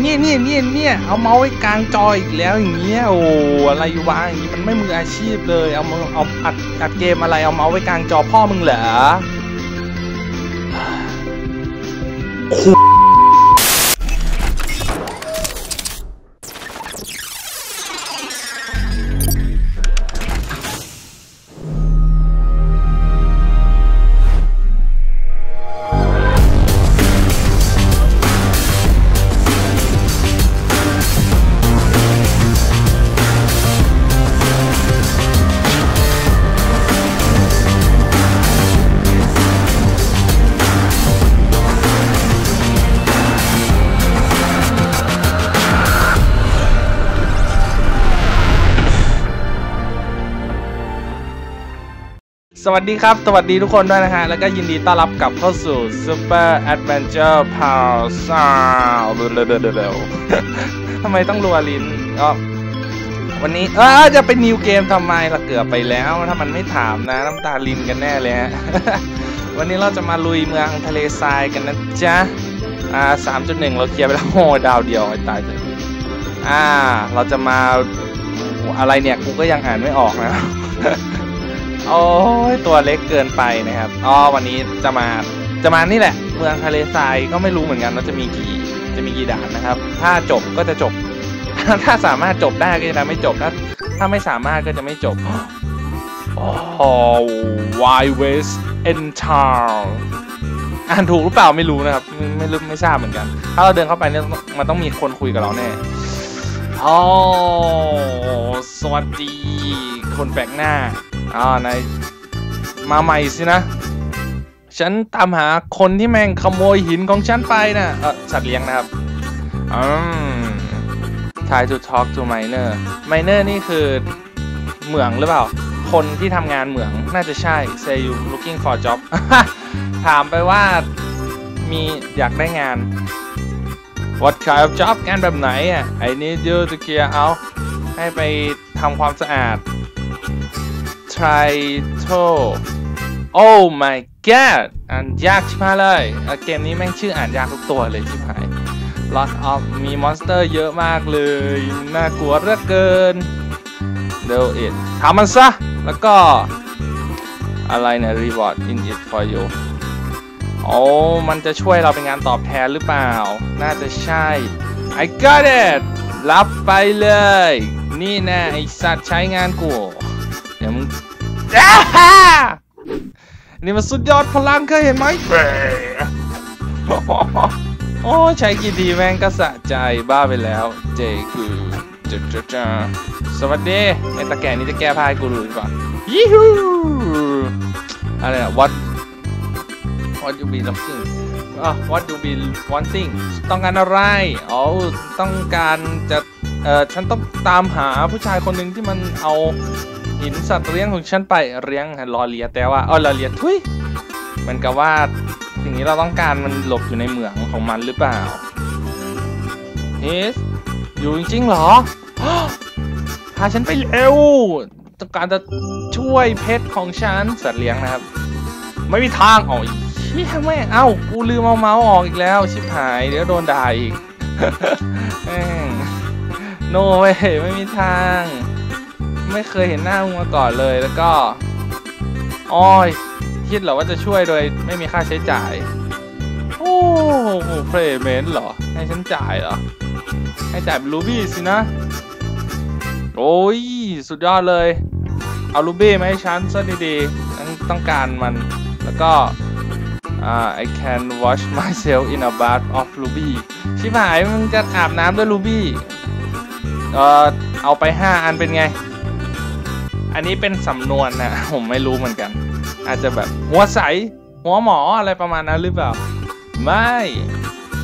เนี่ยเนี่ยเนี่ยเนี่ยเอาเมาส์ไว้กลางจออีกแล้วอย่างเงี้ยโอ้อะไรวะอย่างงี้มันไม่มืออาชีพเลยเอามาเอาอัดอัดเกมอะไรเอาเมาส์ไว้กลางจอพ่อมึงเหรอ สวัสดีครับ สวัสดีทุกคนด้วยนะฮะ แล้วก็ยินดีต้อนรับกลับเข้าสู่ Super Adventure p a r s a เร็วๆทำไมต้องรัวลิ้นก็วันนี้เออจะเป็นนิวเกมทำไมละเกือบไปแล้ว ถ้ามันไม่ถามนะ น้ำตาลินกันแน่เลยฮะ วันนี้เราจะมาลุยเมืองทะเลทรายกันนะจ๊ะ อ่าสามจุดหนึ่งเราเคลียร์ไปแล้วโอ้ดาวเดียวไอ้ตายเลยอ่า เราจะมาอะไรเนี่ย กูก็ยังอ่านไม่ออกนะ โอ้ยตัวเล็กเกินไปนะครับอ๋อวันนี้จะมาจะมานี่แหละ เมืองทะเลทรายก็ไม่รู้เหมือนกันว่าจะมีกี่จะมีกี่ด่านนะครับ ถ้าจบก็จะจบ ถ้าสามารถจบได้ก็จะไม่จบถ้าถ้าไม่สามารถก็จะไม่จบโอ้โห Wild West in Town อ่านถูกหรือเปล่าไม่รู้นะครับไม่ไม่รู้ไม่ทราบเหมือนกัน ถ้าเราเดินเข้าไปเนี่ยมันต้องมีคนคุยกับเราแน่โอ้สวัสดีคนแปลกหน้า อ่านายมาใหม่สินะ ฉันตามหาคนที่แม่งขโมยหินของฉันไปนะเออสัตว์เลี้ยงนะครับอืม try to talk to miner miner นี่คือเหมืองหรือเปล่า คนที่ทำงานเหมืองน่าจะใช่ say you looking for job ถามไปว่ามีอยากได้งาน what kind of job งานแบบไหนอะ I need you to clear out ให้ไปทำความสะอาด try to oh my god อ่านยากชิบหายเลยเอ่อเกมนี้แม่งชื่ออ่านยากทุกตัวเลยชิบหาย lot of มีมอนสเตอร์เยอะมากเลย น่ากลัวเหลือเกิน do it ทำมันซะ แล้วก็อะไรเนี่ย reward in it for you โอ้มันจะช่วยเราเป็นงานตอบแทนหรือเปล่า น่าจะใช่ I got it รับไปเลย นี่แน่ไอสัตว์ใช้งานกู เดี๋ยวมึงอ้าฮ่านี่มันสุดยอดพลังเคยเห็นไหมโอ้ใช้กี่ทีแม่งก็สะใจบ้าไปแล้ว เจคือจ้าจ้าจ้าสวัสดีไอตะแก่นี้จะแก้ผ้าให้กูดูดีกว่ายี่ฮูอะไรอะ what what you be looking อะ what you be wanting ต้องการอะไรอ๋อต้องการจะเอ่อฉันต้องตามหาผู้ชายคนหนึ่งที่มันเอา หินสัตว์เลี้ยงของฉันไปเลี้ยงรอเลียแต่ว่าเออรอเลียทุยเหมือนกับว่าสิ่งนี้เราต้องการมันหลบอยู่ในเหมืองของมันหรือเปล่าเฮสอยู่จริงๆเหรอพาฉันไปเร็วต้องการจะช่วยเพชรของฉันสัตว์เลี้ยงนะครับ ไม่มีทางอ๋อเชี่ยแม่เอ้ากูลืมเอาเมาส์ออกอีกแล้ว ชิบหายเดี๋ยวโดนด่าอีกแม่งโนเว้ยไม่มีทาง ไม่เคยเห็นหน้ามึงมาก่อนเลยแล้วก็อ้อยคิดเหรอว่าจะช่วยโดยไม่มีค่าใช้จ่าย โอ้โหเพลเมนต์เหรอ ให้ฉันจ่ายเหรอ ให้จ่ายเป็นรูบี้สินะ โอ้ย สุดยอดเลย เอารูบี้มาให้ฉันซะดีๆ ต้องการมัน แล้วก็ I can wash myself in a bath of ruby ชิบหายมึงจะอาบน้ำด้วยรูบี้เออเอาไป 5 อันเป็นไง อันนี้เป็นสำนวนนะผมไม่รู้เหมือนกัน อาจจะแบบหัวใส หัวหมออะไรประมาณนั้นหรือเปล่า ไม่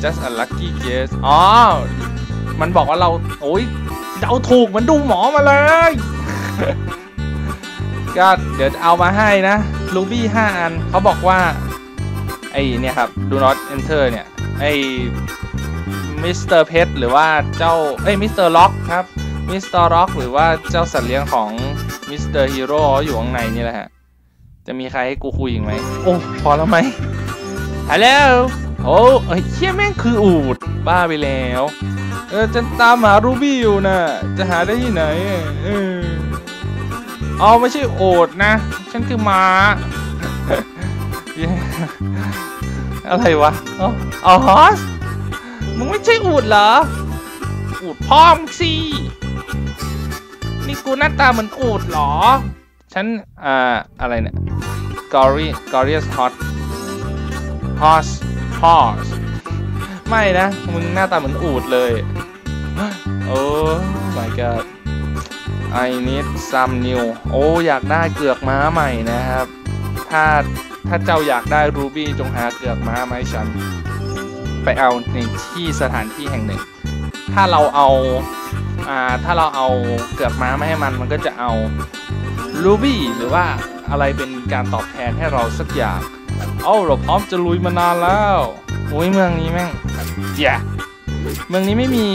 just a lucky guess อ๋อ มันบอกว่าเรา โอ้ยเดาถูกมันดูหมอมาเลย ก็เดี๋ยวเอามาให้นะรูบี้5อันเขาบอกว่า ไอ้เนี่ยครับ do not enter เนี่ย ไอ้มิสเตอร์เพชหรือว่าเจ้า เอ้ยมิสเตอร์ล็อกครับมิสเตอร์ล็อกหรือว่าเจ้าสัตว์เลี้ยงของ มิสเตอร์ฮีโร่อยู่ข้างในนี่แหละฮะ จะมีใครให้กูคุยอีกไหม โอ้ พอแล้วไหมฮัลโหลโอ้เอ้ยเชี่ยแม่งคืออูด บ้าไปแล้ว เออ จะตามหารูบี้อยู่นะ จะหาได้ที่ไหน เออเอาไม่ใช่โอดนะ ฉันคือม้า อะไรวะอ๋ออ๋อฮอส มึงไม่ใช่อูดเหรอ อูดพ่อมงสิ นี่กูหน้าตาเหมือนอูดเหรอ ฉันอ่าอะไรเนี่ย Gori Gorius Hot Horse Horse ไม่นะ มึงหน้าตาเหมือนอูดเลยโอ้ my god I need some new โอ้ อยากได้เกือกม้าใหม่นะครับ ถ้าถ้าเจ้าอยากได้รูบี้จงหาเกือกม้ามาให้ฉัน ไปเอาในที่สถานที่แห่งหนึ่ง ถ้าเราเอา ถ้าเราเอาเกือกม้ามาให้มันมันก็จะเอารูบี้หรือว่าอะไรเป็นการตอบแทนให้เราสักอย่าง เอ้าเราพร้อมจะลุยมานานแล้วโอ้ยเมืองนี้แม่งเจ๋เมืองนี้ไม่มี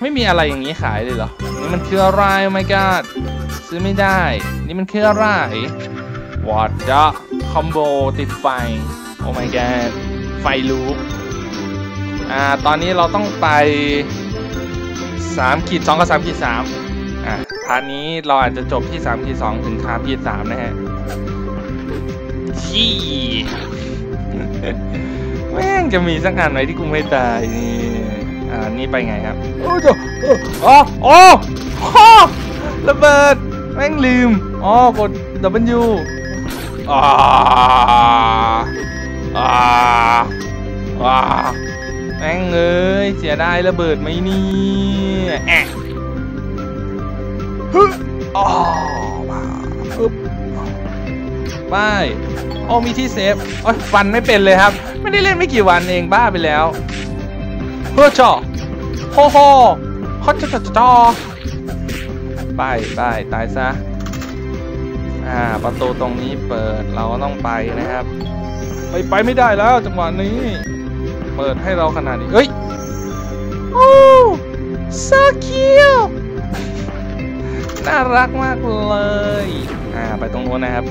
ไม่มีอะไรอย่างนี้ขายเลยเหรอ นี่มันคืออะไร oh my god ซื้อไม่ได้ นี่มันคืออะไร what the combo ติดไฟ oh my god ไฟลูกอ่า ตอนนี้เราต้องไป 3ขีด2กับ3ขีด3อ่าพาร์ทนี้เราอาจจะจบที่3ขีด2ถึง3ขีด3นะฮะชี้แม่งจะมีสักอันไหนที่กูไม่ตายนี่อ่านี่ไปไงครับโอ้โหอ๋อโอ้โหระเบิดแม่งลืมอ๋อกด W อ่าอ่าอ่า แม่งเอ้ยเสียดายระเบิดไหมเนี่ยแอะฮึอ๋อมาปึ๊บไปโอ้มีที่เซฟโอ้ยฟันไม่เป็นเลยครับ ไม่ได้เล่นไม่กี่วันเองบ้าไปแล้วเพื่อจอโฮโฮเขาจะจะจอไปไปตายซะอ่าประตูตรงนี้เปิดเราก็ต้องไปนะครับ ไปไปไม่ได้แล้วจังหวะนี้ เปิดให้เราขนาดนี้เฮ้ย โอ้ so cute น่ารักมากเลย อ่า ไปตรงนู้นนะครับ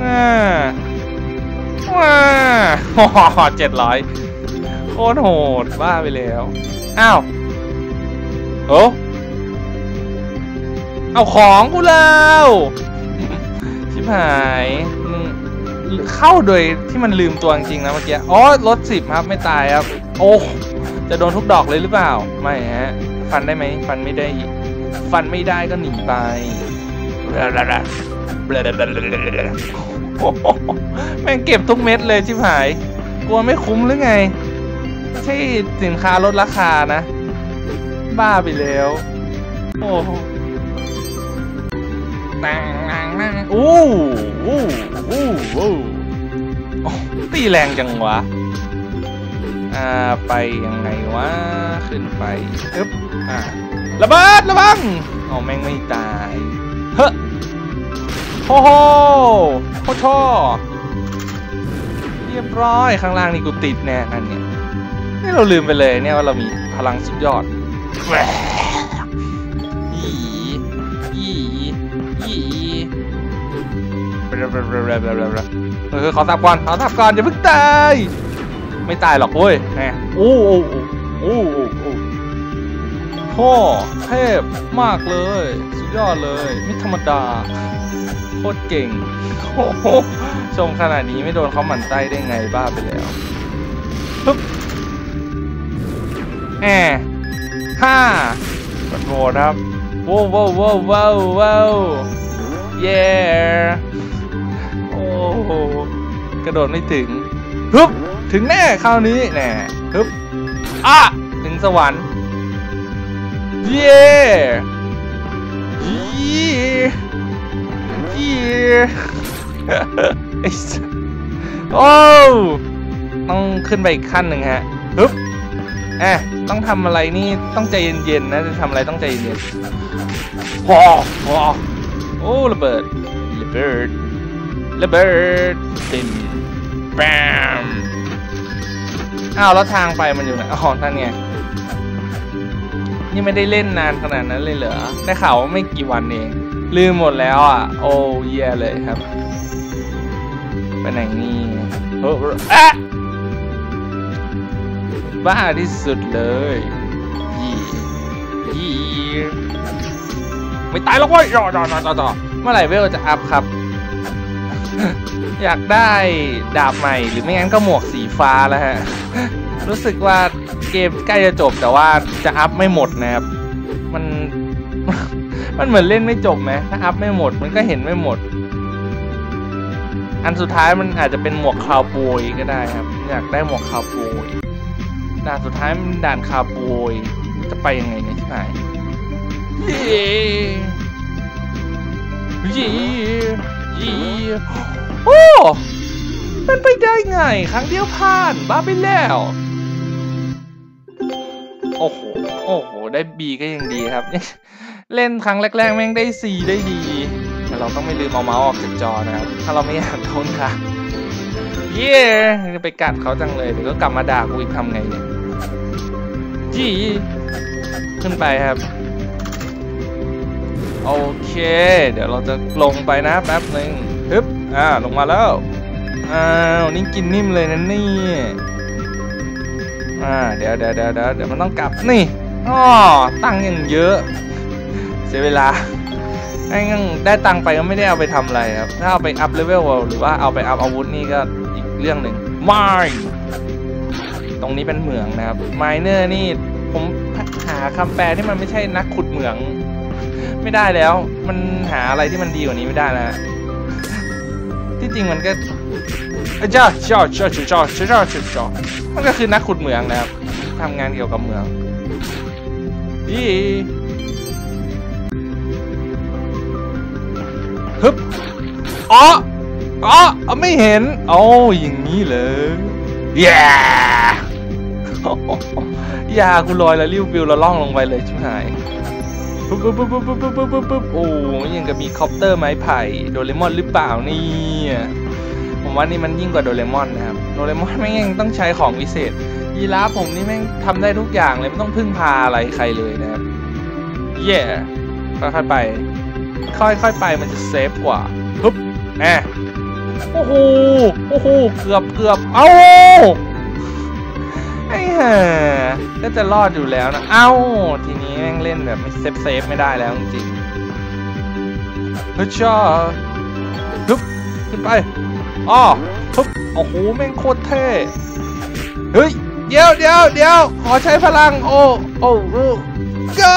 ว้าว้าเจ็ดร้อยโคตรโหด บ้าไปแล้ว อ้าวโอ้เอาของกูแล้ว ชิบหายมึง เข้าโดยที่มันลืมตัวจริงนะเมื่อกี้ อ๋อลดสิบครับไม่ตายครับ โอ้จะโดนทุกดอกเลยหรือเปล่า ไม่ฮะ ฟันได้ไหม ฟันไม่ได้ ฟันไม่ได้ก็หนีไปแม่งเก็บทุกเม็ดเลยชิบหาย กลัวไม่คุ้มหรือไง ใช่สินค้าลดราคานะ บ้าไปแล้ว โอ้ ตังนังนังอู้อู้อู้อู้ตีแรงจังวะ อ่า ไปยังไงวะ ขึ้นไปอึ๊บ อ่าระเบิดระวังเอาแม่งไม่ตาย เฮ้โฮโฮโคชเรียบร้อยข้างล่างนี่กูติดแน่อันเนี้ยนี่เราลืมไปเลยเนี่ยว่าเรามีพลังสุดยอด เออขอทับก่อนขอทับก่อนอย่าเพิ่งตายไม่ตายหรอกเว้ยแหมโอ้โอ้โอ้โอ้โอ้พ่อเทพมากเลย สุดยอดเลยไม่ธรรมดาโคตรเก่งโอ้โหชมขนาดนี้ไม่โดนเขาหมั่นไส้ได้ไงบ้าไปแล้วปึ๊บแอห้ากดโหวตครับว้าวว้าวว้าวว้าวเย้ หกระโดดไม่ถึงฮึบถึงแน่คราวนี้แน่ฮึบอะถึงสวรรค์เย้เย้เย้ไอ้สัสโอ้ต้องขึ้นไปอีกขั้นหนึ่งฮะฮึบแอะต้องทำอะไรนี่ต้องใจเย็นๆนะจะทำอะไรต้องใจเย็นๆพอพอโอ้ระเบิดระเบิด ระเบิดปิมแปมอ้าวแล้วทางไปมันอยู่ไหนอ๋อนั่นไงนี่ไม่ได้เล่นนานขนาดนั้นเลยเหรอได้ข่าวว่าไม่กี่วันเองลืมหมดแล้วอะ โอ้เย่เลยครับไปไหนนี่เอออะบ้าที่สุดเลยยี่ยี่ไม่ตายหรอกเว้ยรอรอรอรอรอเมื่อไหร่เวลจะอัพครับ อยากได้ดาบใหม่หรือไม่งั้นก็หมวกสีฟ้าแล้วฮะ รู้สึกว่าเกมใกล้จะจบแต่ว่าจะอัพไม่หมดนะครับ มัน มันเหมือนเล่นไม่จบไหมถ้าอัพไม่หมดมันก็เห็นไม่หมด อันสุดท้ายมันอาจจะเป็นหมวกคาวโบยก็ได้ครับ อยากได้หมวกคาวโบยด่านสุดท้ายมันด่านคาวโบยจะไปยังไงเนี่ยที่ไหนเย้เย้เย้ โอ้ มันไปได้ไง ครั้งเดียวผ่าน บ้าไปแล้ว โอ้โห โอ้โห ได้บีก็ยังดีครับ เล่นครั้งแรกๆ แม่งได้ซีได้ดี แต่เราต้องไม่ลืมเอาเมาส์ออกจากจอนะครับ ถ้าเราไม่อยากโดนค่ะ เย้ไปกัดเขาจังเลยเดี๋ยวก็กลับมาด่ากูอีกทำไงเนี่ย จี ขึ้นไปครับ โอเค เดี๋ยวเราจะลงไปนะแป๊บหนึ่งฮึบอ่าลงมาแล้วอ้าวนี่กินนิ่มเลยนะนี่อ่าเดี๋ยวเดี๋ยวเดี๋ยวเดี๋ยวเดี๋ยวมันต้องกลับนี่อ๋อตังอย่างเยอะเสียเวลาไอ้งั่งได้ตังไปก็ไม่ได้เอาไปทำอะไรครับ ถ้าเอาไปอัพเลเวลหรือว่าเอาไปอัพอาวุธนี่ก็อีกเรื่องหนึ่งไม่ตรงนี้เป็นเหมืองนะครับไมเนอร์นี่ผมหาคำแปลที่มันไม่ใช่นักขุดเหมือง ไม่ได้แล้ว มันหาอะไรที่มันดีกว่านี้ไม่ได้แล้วที่จริงมันก็เจ้าเจ้าเจ้าเจ้าเจ้าจ้มันก็คือนักขุดเหมืองนะครับทำงานเกี่ยวกับเหมืองดีฮึบอ๋ออ๋อไม่เห็นโอ้อย่างนี้เลยแย่ยากูลอยแล้วริ้วบิวแล้วล่องลงไปเลยชิบหาย ปุ๊บปุ๊บปุ๊บปุ๊บปุ๊บปุ๊บปุ๊บปุ๊บโอ้ยังกับมีคอปเตอร์ไม้ไผ่โดเรมอนหรือเปล่านี่ผมว่านี่มันยิ่งกว่าโดเรมอนนะครับโดเรมอนแม่งต้องใช้ของวิเศษยีราฟผมนี่แม่งทำได้ทุกอย่างเลยไม่ต้องพึ่งพาอะไรใครเลยนะครับเย่ค่อยๆไป ค่อยๆไปมันจะเซฟกว่าปึ๊บแหมโอ้โหโอ้โหเกือบเกือบเอ้า ไอ้ห่าก็จะรอดอยู่แล้วนะ เอ้า ทีนี้แม่งเล่นแบบไม่เซฟเซฟไม่ได้แล้วจริงๆเฮ้ยจ้าปึ๊บขึ้นไปอ้อปึ๊บโอ้โห แม่งโคตรเท่ เฮ้ย เดี๋ยวเดี๋ยวเดี๋ยว ขอใช้พลัง โอ้ โอ้โอ้ก็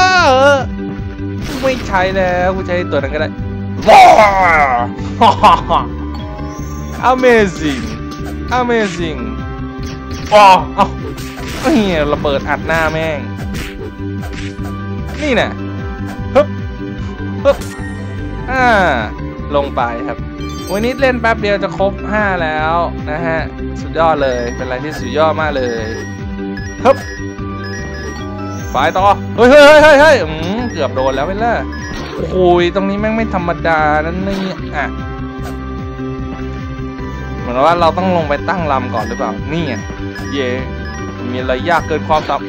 ไม่ใช้แล้ว กูใช้ตัวนั้นก็ได้ว้าว amazing amazing ว้าวเอ้านี่ระเบิดอัดหน้าแม่ง นี่น่ะฮึบฮึบอ่า ลงไปครับ วันนี้เล่นแป๊บเดียวจะครบ 5 แล้วนะฮะ สุดยอดเลย เป็นอะไรที่สุดยอดมากเลยฮึบไปต่อ เฮ้ยเฮ้ยเฮ้ยเฮ้ยเกือบโดนแล้วไปล่ะโอ้โหตรงนี้แม่งไม่ธรรมดานั่นนี่อะ เหมือนว่าเราต้องลงไปตั้งลำก่อนหรือเปล่า นี่ไงเย่มีอะไรยากเกินความสาม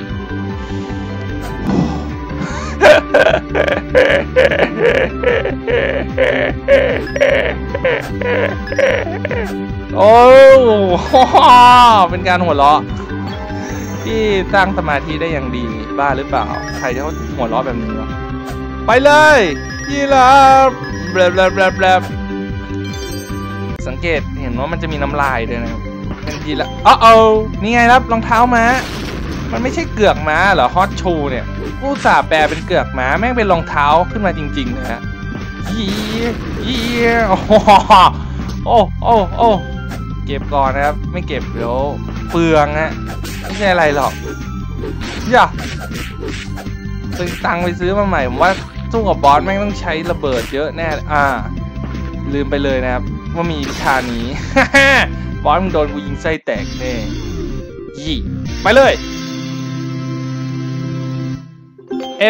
โอ้เป็นการหัวเราะที่ตั้งสมาธิได้อย่างดีบ้าหรือเปล่า ใครจะเขาหัวเราะแบบนี้วะไปเลยยีราฟแบบแบบแบบแบบสังเกต นว่ามันจะมีน้ำลายด้วยนะครับเป็นทีละอ๋อโอ้นี่ไงครับรองเท้าม้า มันไม่ใช่เกือกม้าเหรอฮอตชูเนี่ยผู้สาแปลเป็นเกือกม้าแม่งเป็นรองเท้าขึ้นมาจริงๆนะฮะยียีโอ้โหโอ้โอ้โอ้เก็บก่อนนะครับ ไม่เก็บเดี๋ยวเปลืองฮะไม่ใช่อะไรหรอกอย่าซื้อตังไปซื้อมาใหม่ผมว่าสู้กับบอสแม่งต้องใช้ระเบิดเยอะแน่ อ่า ลืมไปเลยนะครับ ว่ามีวิชานี้ บอสมึงโดนกูยิงไส้แตกแน่ยี่ไปเลย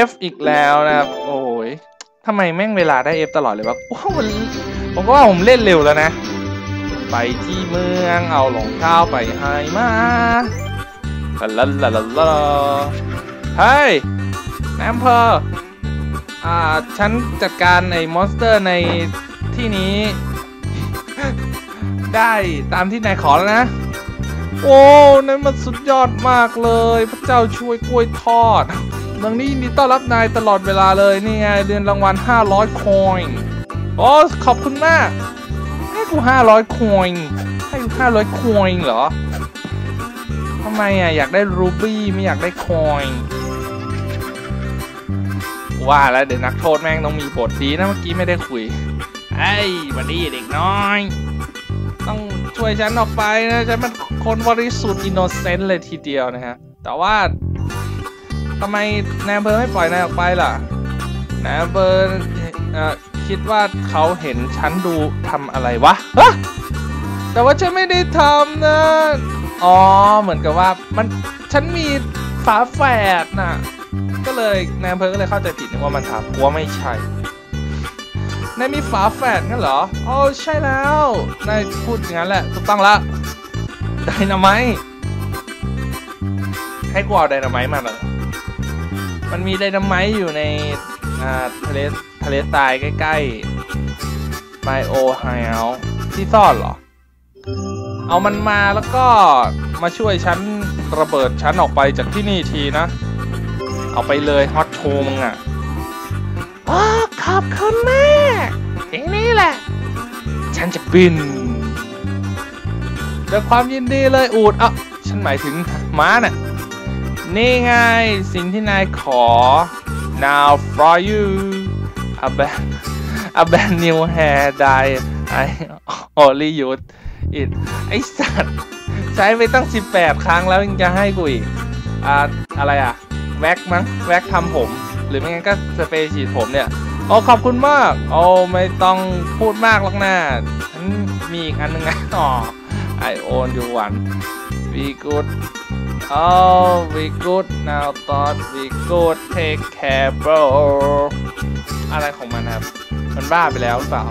F อีกแล้วนะครับ โอ้ยทำไมแม่งเวลาได้ F ตลอดเลยวะว้มันผมก็ว่าผมเล่นเร็วแล้วนะ ไปที่เมืองเอาหลงเท้าวไปให้มาลาลาลาลาเฮ้ยแอมเพออ่า ฉันจัดการไอ้มอนสเตอร์ในที่นี้ ได้ตามที่นายขอแล้วนะ โอ้นั่นมันสุดยอดมากเลย พระเจ้าช่วยกล้วยทอดดังนี้ยินดีต้อนรับนายตลอดเวลาเลยนี่ไงเดือนรางวัล 500 คอยน์โอ้ขอบคุณมาก ให้กู 500 คอยน์ให้กู 500 คอยน์เหรอทำไมอะอยากได้รูบี้ไม่อยากได้คอยน์ว่าแล้วเดี๋ยวนักโทษแม่งต้องมีบทดีนะเมื่อกี้ไม่ได้คุยไอ้วันนี้เด็กน้อย ต้องช่วยฉันออกไปนะฉันมันคนบริสุทธิ์อินโนเซนต์เลยทีเดียวนะฮะ แต่ว่าทำไมนายอำเภอไม่ปล่อยนายออกไปล่ะนายอำเภอเออคิดว่าเขาเห็นฉันดูทำอะไรวะฮะแต่ว่าฉันไม่ได้ทำนะ อ๋อ เหมือนกับว่ามันฉันมีฝาแฝดน่ะ ก็เลยนายอำเภอก็เลยเข้าใจผิดนึกว่ามันทำกูว่าไม่ใช่ นายมีฝาแฝดงั้นเหรอโอ้ใช่แล้วนายพูดอย่างนั้นแหละถูกต้องละไดนาไมต์ให้กูเอาไดนาไมต์มาเลยมันมีไดนาไมต์อยู่ในอ่าทะเลทะเลทรายใกล้ๆไบโอไฮเอลที่ซ่อนเหรอ เอามันมาแล้วก็มาช่วยฉันระเบิดฉันออกไปจากที่นี่ทีนะ เอาไปเลยฮอตโชมึงอะ ขอบคุณมากทีนี้แหละ ฉันจะบินด้วยความยินดีเลยอูดอะฉันหมายถึงม้าน่ะ นี่ไงสิ่งที่นายขอ now for you a brand a brand new hair dye I only use it ไอสัตว์ ใช้ไปตั้ง 18 ครั้งแล้วยังจะให้กูอีกอ่าอะไรอะ แว็กมั้ง แว็กทำผม หรือไม่งั้นก็สเปรย์ฉีดผมเนี่ย โอ้ขอบคุณมาก โอ้ไม่ต้องพูดมากหรอกนะฉันมีอีกอันนึงนะอ๋อ I own you one we good oh we good now thought we good take care bro อะไรของมันครับ มันบ้าไปแล้วหรือเปล่า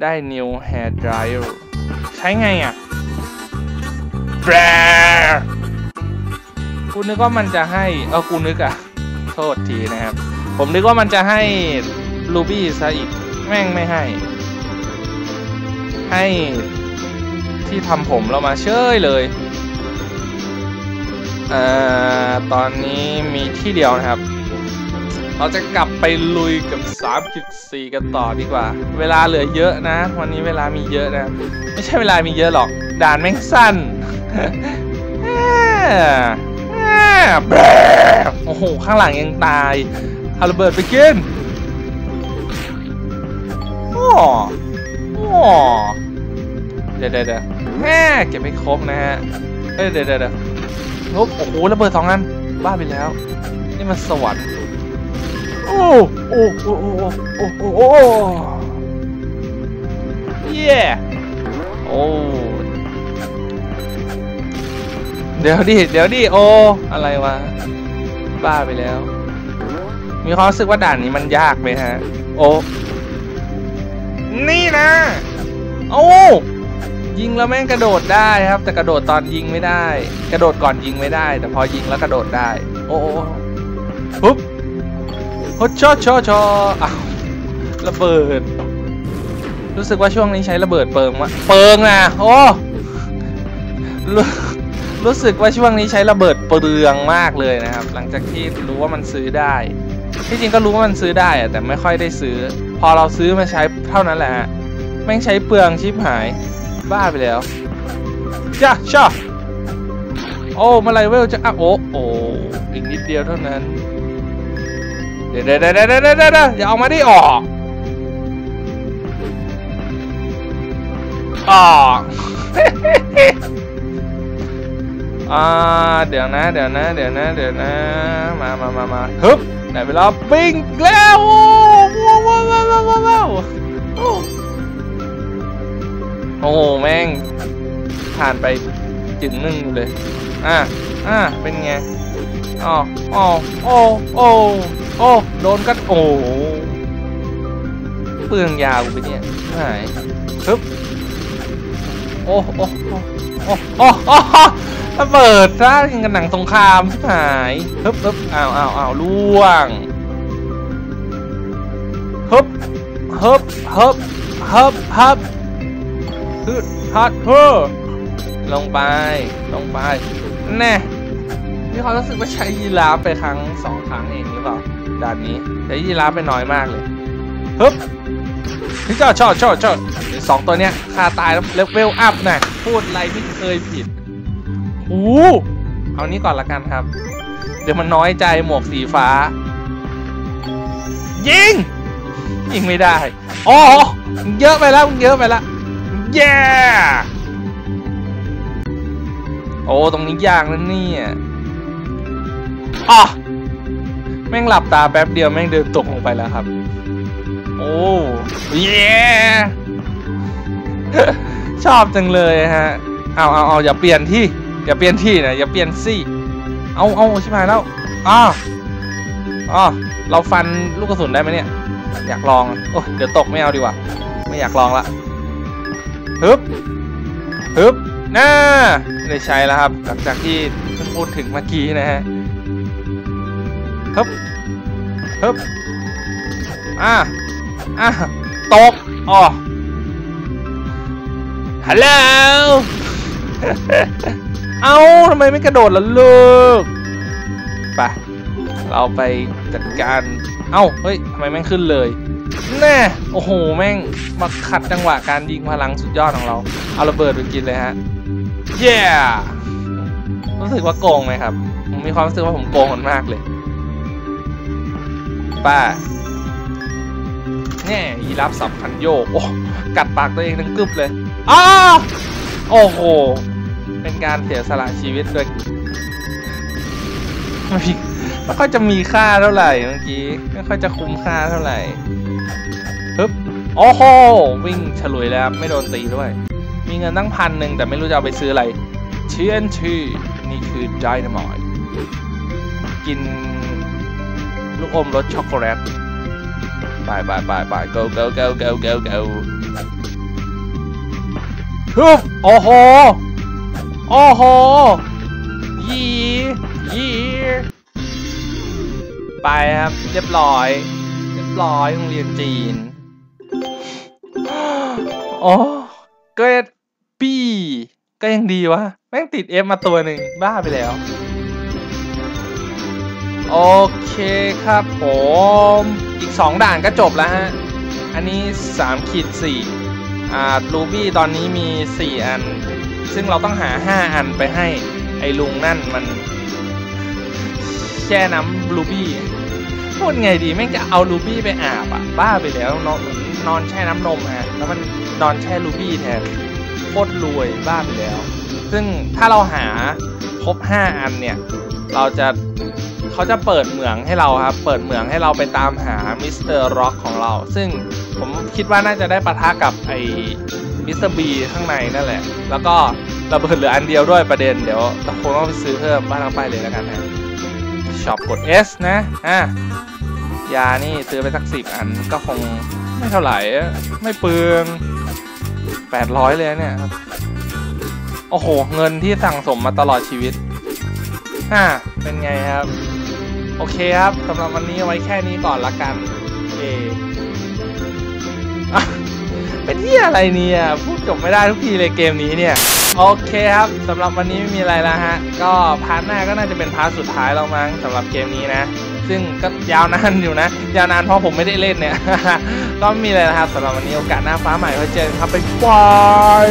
ได้ new hair dryer ใช้ไงอะแบรกูนึกว่ามันจะให้ เออกูนึกอะ โทษทีนะครับ ผมนึกว่ามันจะให้รูบี้ซะอีก แม่งไม่ให้ ให้ที่ทำผมเรามาเชยเลย เอ่อ ตอนนี้มีที่เดียวนะครับ เราจะกลับไปลุยกับ 3.4 กันต่อดีกว่า เวลาเหลือเยอะนะ วันนี้เวลามีเยอะนะ ไม่ใช่เวลามีเยอะหรอก ด่านแม่งสั้นโอ้โห ข้างหลังยังตาย ฮาระเบิดไปกินโอ้โอ้เดี๋ยวเดี๋ยวเดี๋ยวแม่เก็บไม่ครบนะฮะเอ้ยเดี๋ยวเดี๋ยวเดี๋ยวลบโอ้โหระเบิดสองอันบ้าไปแล้ว นี่มันสวรรค์โอ้โอ้โอ้โอ้โอ้โอ้โอ้เย่โอ้เดี๋ยวดิเดี๋ยวดิโออะไรวะบ้าไปแล้ว มีความรู้สึกว่าด่านนี้มันยากไหมฮะ โอ้ นี่นะ โอ้ ยิงแล้วแม่งกระโดดได้ครับ แต่กระโดดตอนยิงไม่ได้ กระโดดก่อนยิงไม่ได้ แต่พอยิงแล้วกระโดดได้ โอ้ปุ๊บฮชอชอชออ้าวระเบิด รู้สึกว่าช่วงนี้ใช้ระเบิดเปิงวะเปิงนะโอ้รู้รู้สึกว่าช่วงนี้ใช้ระเบิดเปลืองมากเลยนะครับ หลังจากที่รู้ว่ามันซื้อได้ ที่จริงก็รู้ว่ามันซื้อได้อะแต่ไม่ค่อยได้ซื้อ พอเราซื้อมาใช้เท่านั้นแหละฮะแม่งใช้เปลืองชิบหาย บ้าไปแล้วจ้าชอโอ้เมื่อไรเวลจะอะโอ้โอ้อีกนิดเดียวเท่านั้นเดี๋ยวเดี๋ยวเดี๋ยวเดี๋ยวเดี๋ยวเดี๋ยวอย่าเอามาได้ออกออกอ่าเดี๋ยวนะ เดี๋ยวนะ เดี๋ยวนะ เดี๋ยวนะ มามามามาฮึบ ได้เวลาปิ้งแล้วว้าวว้าวว้าวว้าวว้าวว้าวโอ้โอ้แม่งผ่านไปจึงหนึ่งอยู่เลย อะอะเป็นไงอ๋ออ๋อโอ้โอ้โอ้โดนกันโอ้เปลืองยาวไปเนี่ยหายฮึบโอ้โอ้โอ้โอ้โอ้โอ้ ระเบิดซะยังกันหนังสงครามชิบหายฮึบฮึบอ้าวอ้าวอ้าวล่วงฮึบฮึบฮึบฮึบฮึบฮึดฮัดเฮ้อลงไป ลงไป แน่นี่เขารู้สึกว่าใช้ยีราฟไปครั้งสองครั้งเองหรือเปล่าด่านนี้ใช้ยีราฟไปน้อยมากเลยฮึบพี่จอดชอดชอดชอดสองตัวเนี้ยคาตายแล้วเลเวลอัพนะพูดอะไรไม่เคยผิด อู้เอานี้ก่อนละกันครับ เดี๋ยวมันน้อยใจหมวกสีฟ้า ยิง ยิงไม่ได้อ๋อเยอะไปแล้วเยอะไปแล้วแย่โอ้ตรงนี้ยากนะเนี่ยอ๋อแม่งหลับตาแป๊บเดียวแม่งเดินตกลงไปแล้วครับ โอ้เย่ชอบจังเลยฮะ เอาเอาเอาอย่าเปลี่ยนที่ อย่าเปลี่ยนที่นะอย่าเปลี่ยนซี่เอาเอาชิบหายแล้วอ้าอ๋อเราฟันลูกกระสุนได้ไหมเนี่ย อยากลองโอ้เดี๋ยวตกไม่เอาดีกว่า ไม่อยากลองละฮึบฮึบน่าได้ใช้แล้วครับ หลังจากที่เพิ่งพูดถึงเมื่อกี้นะฮะฮึบฮึบอ่าอะตกอ๋อฮัลโหล เอาทำไมไม่กระโดดล่ะลูกไปเราไปจัดการเอ้าเฮ้ยทำไมแม่งขึ้นเลยแน่โอ้โหแม่งมาขัดจังหวะการยิงพลังสุดยอดของเรา เอาระเบิดไปกินเลยฮะเย้รู้สึกว่าโกงไหมครับ ผมมีความรู้สึกว่าผมโกงมันมากเลย ป้าแน่ยีรับสับพันโยกโอ้กัดปากตัวเองทั้งกึบเลยอ้าโอ้โห เป็นการเสียสละชีวิตโดยไม่ไม่ค่อยจะมีค่าเท่าไหร่เมื่อกี้ ไม่ค่อยจะคุ้มค่าเท่าไหร่ฮึบโอ้โหวิ่งฉลุยแล้วไม่โดนตีด้วย มีเงินตั้งพันหนึ่งแต่ไม่รู้จะเอาไปซื้ออะไร TNT นี่คือ Dynamite กินลูกอมรสช็อกโกแลตไปไปไปไป go go go go go go ฮึบโอ้โห โอ้โห ยียีไปครับ เรียบร้อย เรียบร้อยโรงเรียนจีนโอ้เกรดปีก็ยังดีวะ แม่งติดเอฟมาตัวหนึ่งบ้าไปแล้ว โอเคครับผม อีก 2 ด่านก็จบแล้วฮะ อันนี้3ขีด4อ่ารูบี้ตอนนี้มี 4 อัน ซึ่งเราต้องหา 5 อันไปให้ไอ้ลุงนั่นมันแช่น้ำรูบี้พูดไงดีแม่งจะเอารูบี้ไปอาบอะบ้าไปแล้วนอนนอนแช่น้ำนมฮะแล้วมันนอนแช่รูบี้แทนโคตรรวยบ้าไปแล้ว ซึ่งถ้าเราหาครบ 5 อันเนี่ย เราจะเขาจะเปิดเหมืองให้เราครับ เปิดเหมืองให้เราไปตามหามิสเตอร์ร็อกของเรา ซึ่งผมคิดว่าน่าจะได้ปะทะกับไอ มิสเตอร์บีข้างในนั่นแหละ แล้วก็ระเบิดเหลืออันเดียวด้วยประเด็นเดี๋ยวเราคงต้องไปซื้อเพิ่มบ้านเราไปเลยแล้วกันฮะช็อปกด S นะอะยานี่ซื้อไปสักสิบอันก็คงไม่เท่าไหร่ ไม่เปลืองแปดร้อยเลยเนี่ย โอ้โห เงินที่สั่งสมมาตลอดชีวิตอ่าเป็นไงครับ โอเคครับสำหรับวันนี้ไว้แค่นี้ก่อนละกัน เออะ เป็นที่อะไรเนี่ยพูดจบไม่ได้ทุกทีเลยเกมนี้เนี่ยโอเคครับสำหรับวันนี้ไม่มีอะไรแล้วฮะ ก็พาร์ทหน้าก็น่าจะเป็นพาร์ทสุดท้ายแล้วมั้งสำหรับเกมนี้นะ ซึ่งก็ยาวนานอยู่นะ ยาวนานเพราะผมไม่ได้เล่นเนี่ย ก็ไม่มีอะไรนะครับสำหรับวันนี้โอกาสหน้าฟ้าใหม่ไว้เจอกันครับไปบาย